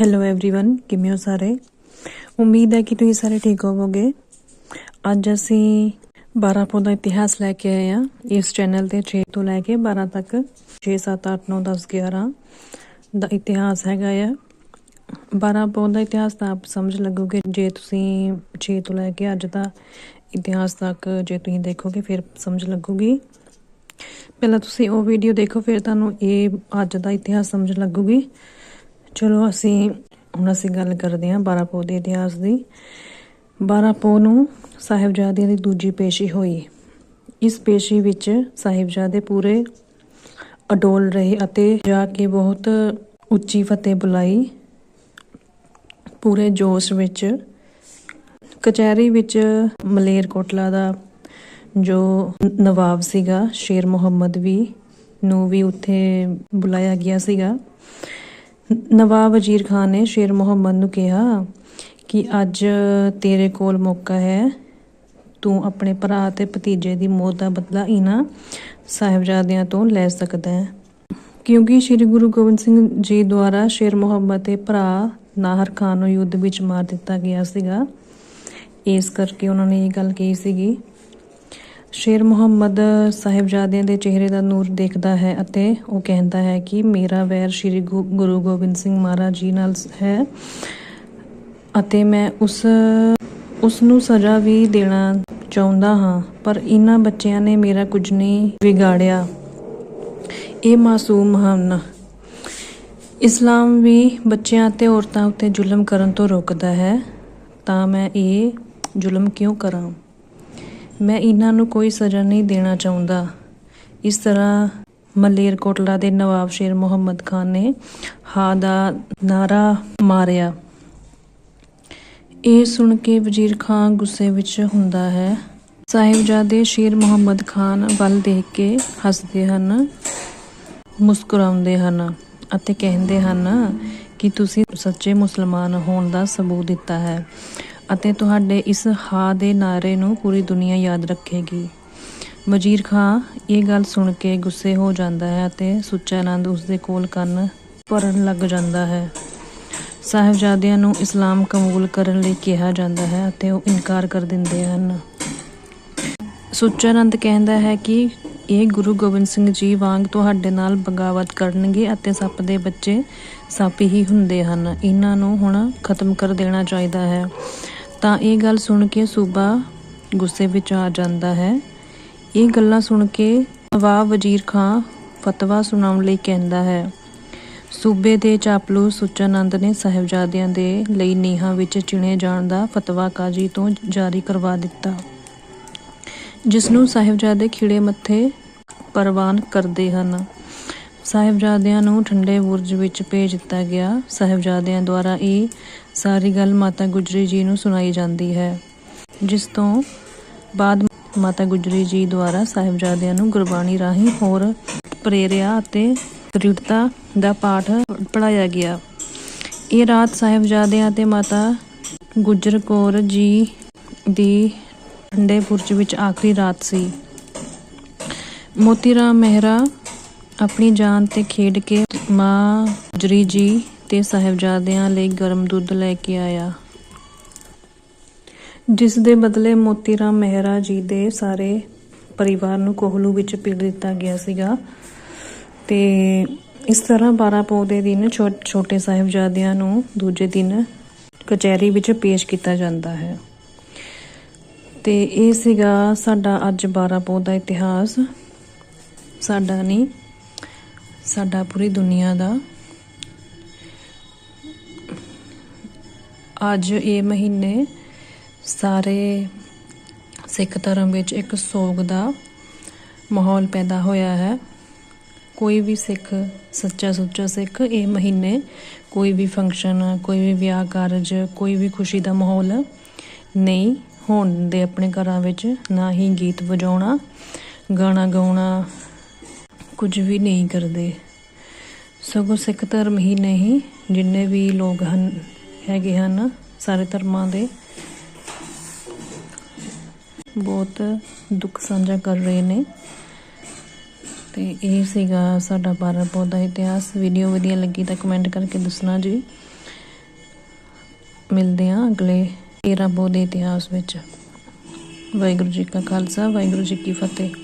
Hello everyone ਕਿਵੇਂ ਹੋ ਸਾਰੇ ਉਮੀਦ ਹੈ ਕਿ ਤੁਸੀਂ ਸਾਰੇ ਠੀਕ ਹੋਵੋਗੇ ਅੱਜ ਅਸੀਂ 12 ਪੌਦਾ ਇਤਿਹਾਸ ਲੈ ਕੇ ਆਏ ਹਾਂ ਇਸ ਚੈਨਲ ਤੇ 6 ਤੋਂ ਲੈ ਕੇ 12 ਤੱਕ 6 7 8 9 10 11 ਦਾ ਇਤਿਹਾਸ ਹੈਗਾ ਆ 12 ਪੌਦਾ ਇਤਿਹਾਸ ਤਾਂ ਆਪ ਸਮਝ ਲੱਗੋਗੇ ਜੇ ਤੁਸੀਂ 6 ਤੋਂ ਲੈ ਕੇ ਅੱਜ ਦਾ ਇਤਿਹਾਸ ਤੱਕ ਜੇ ਤੁਸੀਂ ਦੇਖੋਗੇ ਫਿਰ ਸਮਝ ਲੱਗੂਗੀ ਪਹਿਲਾਂ ਤੁਸੀਂ ਉਹ ਵੀਡੀਓ ਦੇਖੋ ਫਿਰ ਤੁਹਾਨੂੰ ਇਹ ਅੱਜ ਦਾ ਇਤਿਹਾਸ ਸਮਝ ਲੱਗੂਗੀ ਚਲੋ ਅਸੀਂ ਹੁਣ ਅਸੀਂ ਗੱਲ ਕਰਦੇ ਹਾਂ 12 ਪੋਹ ਦੇ ਇਤਿਹਾਸ ਦੀ। 12 ਪੋਹ ਨੂੰ ਸਾਹਿਬਜ਼ਾਦਿਆਂ ਦੀ ਦੂਜੀ ਪੇਸ਼ੀ ਹੋਈ। ਇਸ ਪੇਸ਼ੀ ਵਿੱਚ ਸਾਹਿਬਜ਼ਾਦੇ ਪੂਰੇ ਅਡੋਲ ਰਹੇ ਅਤੇ ਜਾ ਕੇ ਬਹੁਤ ਉੱਚੀ ਫਤਿਹ ਬੁਲਾਈ। ਪੂਰੇ ਜੋਸ਼ ਵਿੱਚ ਕਚਹਿਰੀ ਵਿੱਚ ਮਲੇਰ ਕੋਟਲਾ ਦਾ ਜੋ ਨਵਾਬ ਸੀਗਾ, ਸ਼ੇਰ ਮੁਹੰਮਦ ਵੀ ਨੂੰ ਵੀ ਉੱਥੇ ਬੁਲਾਇਆ ਗਿਆ ਸੀਗਾ। ਨਵਾਬ ਵਜ਼ੀਰ ਖਾਨ ਨੇ ਸ਼ੇਰ ਮੁਹੰਮਦ ਨੂੰ ਕਿਹਾ ਕਿ ਅੱਜ ਤੇਰੇ ਕੋਲ ਮੌਕਾ ਹੈ। ਤੂੰ ਆਪਣੇ ਭਰਾ ਤੇ ਭਤੀਜੇ ਦੀ ਮੌਤ ਦਾ ਬਦਲਾ ਇਹਨਾਂ ਸਾਹਿਬਜ਼ਾਦਿਆਂ ਤੋਂ ਲੈ ਸਕਦਾ ਹੈ। ਕਿਉਂਕਿ ਸ੍ਰੀ ਗੁਰੂ ਗੋਬਿੰਦ ਸਿੰਘ ਜੀ ਦੁਆਰਾ ਸ਼ੇਰ ਮੁਹੰਮਦ ਦੇ ਭਰਾ ਨਾਹਰ ਖਾਨ ਨੂੰ ਯੁੱਧ ਵਿੱਚ ਮਾਰ ਦਿੱਤਾ ਗਿਆ ਸੀਗਾ। ਇਸ ਕਰਕੇ ਉਹਨਾਂ ਨੇ ਇਹ ਗੱਲ ਕਹੀ ਸੀਗੀ ਸ਼ੇਰ ਮੁਹੰਮਦ ਸਾਹਿਬਜ਼ਾਦਿਆਂ ਦੇ ਚਿਹਰੇ ਦਾ ਨੂਰ ਦੇਖਦਾ ਹੈ ਅਤੇ ਉਹ ਕਹਿੰਦਾ ਹੈ ਕਿ ਮੇਰਾ ਵੈਰ ਸ੍ਰੀ ਗੁ- ਗੁਰੂ ਗੋਬਿੰਦ ਸਿੰਘ ਮਹਾਰਾਜ ਜੀ ਨਾਲ ਹੈ ਅਤੇ ਮੈਂ ਉਸ ਉਸ ਨੂੰ ਸਜ਼ਾ ਵੀ ਦੇਣਾ ਚਾਹੁੰਦਾ ਹਾਂ, ਪਰ ਇਹਨਾਂ ਬੱਚਿਆਂ ਨੇ ਮੇਰਾ ਕੁਝ ਨਹੀਂ ਵਿਗਾੜਿਆ। ਇਹ ਮਾਸੂਮ ਹਨ। ਇਸਲਾਮ ਵੀ ਬੱਚਿਆਂ ਅਤੇ ਔਰਤਾਂ ਉੱਤੇ ਜ਼ੁਲਮ ਕਰਨ ਤੋਂ ਰੋਕਦਾ ਹੈ, ਤਾਂ ਮੈਂ ਇਹ ਜ਼ੁਲਮ ਕਿਉਂ ਕਰਾਂ? ਮੈਂ ਇਹਨਾਂ ਨੂੰ ਕੋਈ ਸਜ਼ਾ ਨਹੀਂ ਦੇਣਾ ਚਾਹੁੰਦਾ। ਇਸ ਤਰ੍ਹਾਂ ਮਲੇਰਕੋਟਲਾ ਦੇ ਨਵਾਬ ਸ਼ੇਰ ਮੁਹੰਮਦ ਖਾਨ ਨੇ ਹਾਂ ਦਾ ਨਾਰਾ ਮਾਰਿਆ। ਇਹ ਸੁਣ ਕੇ ਵਜ਼ੀਰ ਖਾਨ ਗੁੱਸੇ ਵਿੱਚ ਹੁੰਦਾ ਹੈ। ਸਾਹਿਬਜ਼ਾਦੇ ਸ਼ੇਰ ਮੁਹੰਮਦ ਖਾਨ ਵੱਲ ਦੇਖ ਕੇ ਹੱਸਦੇ ਹਨ, ਮੁਸਕਰਾਉਂਦੇ ਹਨ ਅਤੇ ਕਹਿੰਦੇ ਹਨ ਕਿ ਤੁਸੀਂ ਸੱਚੇ ਮੁਸਲਮਾਨ ਹੋਣ ਦਾ ਸਬੂਤ ਦਿੱਤਾ ਹੈ। ਅਤੇ ਤੁਹਾਡੇ ਇਸ ਹਾਂ ਦੇ ਨਾਰੇ ਨੂੰ ਪੂਰੀ ਦੁਨੀਆ ਯਾਦ ਰੱਖੇਗੀ। ਵਜ਼ੀਰ ਖਾਂ, ਇਹ ਗੱਲ ਸੁਣ ਕੇ ਗੁੱਸੇ ਹੋ ਜਾਂਦਾ ਹੈ ਅਤੇ ਸੁੱਚਾ ਆਨੰਦ ਉਸ ਦੇ ਕੋਲ ਕੰਨ ਭਰਨ ਲੱਗ ਜਾਂਦਾ ਹੈ। ਸਾਹਿਬਜ਼ਾਦਿਆਂ ਨੂੰ ਇਸਲਾਮ ਕਬੂਲ ਕਰਨ ਲਈ ਕਿਹਾ ਜਾਂਦਾ ਹੈ ਅਤੇ ਉਹ ਇਨਕਾਰ ਕਰ ਦਿੰਦੇ ਹਨ। ਸੁੱਚਾ ਕਹਿੰਦਾ ਹੈ ਕਿ ਇਹ ਗੁਰੂ ਗੋਬਿੰਦ ਸਿੰਘ ਜੀ ਵਾਂਗ ਤੁਹਾਡੇ ਨਾਲ ਬਗਾਵਤ ਕਰਨਗੇ ਅਤੇ ਸੱਪ ਦੇ ਬੱਚੇ ਸੱਪ ਹੀ ਹੁੰਦੇ ਹਨ। ਇਹਨਾਂ ਨੂੰ ਹੁਣ ਖਤਮ ਕਰ ਦੇਣਾ ਚਾਹੀਦਾ ਹੈ। ਤਾਂ ਇਹ ਗੱਲ ਸੁਣ ਕੇ ਸੂਬਾ ਗੁੱਸੇ ਵਿੱਚ ਆ ਜਾਂਦਾ ਹੈ। ਇਹ ਗੱਲਾਂ ਸੁਣ ਕੇ ਨਵਾਬ ਵਜ਼ੀਰ ਖਾਂ ਫਤਵਾ ਸੁਣਾਉਣ ਲਈ ਕਹਿੰਦਾ ਹੈ। ਸੂਬੇ ਦੇ ਚਾਪਲੂ ਸੁਚਾਨੰਦ ਨੇ ਸਾਹਿਬਜ਼ਾਦਿਆਂ ਦੇ ਲਈ ਨੀਹਾਂ ਵਿੱਚ ਚਿਣੇ ਜਾਣ ਦਾ ਫਤਵਾ ਕਾਜੀ ਤੋਂ ਜਾਰੀ ਕਰਵਾ ਦਿੱਤਾ। ਜਿਸ ਨੂੰ ਸਾਹਿਬਜ਼ਾਦੇ ਖਿੜੇ ਮੱਥੇ ਪ੍ਰਵਾਨ ਕਰਦੇ ਹਨ। ਸਾਹਿਬਜ਼ਾਦਿਆਂ ਨੂੰ ਠੰਡੇ ਬੁਰਜ ਵਿੱਚ ਭੇਜ ਦਿੱਤਾ ਗਿਆ। ਸਾਹਿਬਜ਼ਾਦਿਆਂ ਦੁਆਰਾ ਇਹ ਸਾਰੀ ਗੱਲ ਮਾਤਾ ਗੁਜਰੀ ਜੀ ਨੂੰ ਸੁਣਾਈ ਜਾਂਦੀ ਹੈ। ਜਿਸ ਤੋਂ ਬਾਅਦ ਮਾਤਾ ਗੁਜਰੀ ਜੀ ਦੁਆਰਾ ਸਾਹਿਬਜ਼ਾਦਿਆਂ ਨੂੰ ਗੁਰਬਾਣੀ ਰਾਹੀਂ ਹੋਰ ਪ੍ਰੇਰਿਆ ਅਤੇ ਦ੍ਰਿੜਤਾ ਦਾ ਪਾਠ ਪੜਾਇਆ ਗਿਆ। ਇਹ ਰਾਤ ਸਾਹਿਬਜ਼ਾਦਿਆਂ ਅਤੇ ਮਾਤਾ ਗੁਜਰ ਕੌਰ ਜੀ ਦੀ ਠੰਡੇ ਬੁਰਜ ਵਿੱਚ ਆਖਰੀ ਰਾਤ ਸੀ। ਮੋਤੀ ਰਾਮ ਮਹਿਰਾ ਆਪਣੀ ਜਾਨ ਤੇ ਖੇਡ ਕੇ ਮਾਂ ਗੁਜਰੀ ਜੀ ਤੇ ਸਾਹਿਬਜ਼ਾਦਿਆਂ ਲਈ ਗਰਮ ਦੁੱਧ ਲੈ ਕੇ ਆਇਆ। ਜਿਸ ਦੇ ਬਦਲੇ ਮੋਤੀ ਰਾਮ ਮਹਿਰਾ ਜੀ ਦੇ ਸਾਰੇ ਪਰਿਵਾਰ ਨੂੰ ਕੋਹਲੂ ਵਿੱਚ ਪੀੜ ਦਿੱਤਾ ਗਿਆ ਸੀਗਾ ਤੇ ਇਸ ਤਰ੍ਹਾਂ 12 ਪੋਹ ਦੇ ਦਿਨ ਛੋ- ਛੋਟੇ ਸਾਹਿਬਜ਼ਾਦਿਆਂ ਨੂੰ ਦੂਜੇ ਦਿਨ ਕਚਹਿਰੀ ਵਿੱਚ ਪੇਸ਼ ਕੀਤਾ ਜਾਂਦਾ ਹੈ। ਤੇ ਇਹ ਸੀਗਾ ਸਾਡਾ ਅੱਜ 12 ਪੋਹ ਦਾ ਇਤਿਹਾਸ। ਸਾਡਾ ਨਹੀਂ ਸਾਡਾ ਪੂਰੀ ਦੁਨੀਆ ਦਾ। ਅੱਜ ਇਹ ਮਹੀਨੇ ਸਾਰੇ ਸਿੱਖ ਧਰਮ ਵਿੱਚ ਇੱਕ ਸੋਗ ਦਾ ਮਾਹੌਲ ਪੈਦਾ ਹੋਇਆ ਹੈ। ਕੋਈ ਵੀ ਸਿੱਖ, ਸੱਚਾ ਸੁੱਚਾ ਸਿੱਖ, ਇਹ ਮਹੀਨੇ ਕੋਈ ਵੀ ਫੰਕਸ਼ਨ ਕੋਈ ਵੀ ਵਿਆਹ ਕਾਰਜ, ਕੋਈ ਵੀ ਖੁਸ਼ੀ ਦਾ ਮਾਹੌਲ ਨਹੀਂ ਹੋਣ ਦੇ ਆਪਣੇ ਘਰਾਂ ਵਿੱਚ, ਨਾ ਹੀ ਗੀਤ ਵਜਾਉਣਾ, ਗਾਣਾ ਗਾਉਣਾ ਕੁਝ ਵੀ ਨਹੀਂ ਕਰਦੇ। ਸਗੋਂ ਸਿੱਖ ਧਰਮ ਹੀ ਨਹੀਂ, ਜਿੰਨੇ ਵੀ ਲੋਕ ਹਨ, ਹੈਗੇ ਹਨ, ਸਾਰੇ ਧਰਮਾਂ ਦੇ। ਬਹੁਤ ਦੁੱਖ ਸਾਂਝਾ ਕਰ ਰਹੇ ਨੇ। ਤੇ ਇਹ ਸੀਗਾ ਸਾਡਾ ਬਾਰਾਂ ਬਹੁਤ ਦਾ ਇਤਿਹਾਸ। ਵੀਡੀਓ ਵਧੀਆ ਲੱਗੀ ਤਾਂ ਕਮੈਂਟ ਕਰਕੇ ਦੱਸਣਾ ਜੀ। ਮਿਲਦੇ ਹਾਂ ਅਗਲੇ ਤੇਰਾ ਬੋਧ ਦੇ ਇਤਿਹਾਸ ਵਿੱਚ। ਵਾਹਿਗੁਰੂ ਜੀ ਕਾ ਖਾਲਸਾ, ਵਾਹਿਗੁਰੂ ਜੀ ਕੀ ਫਤਿਹ।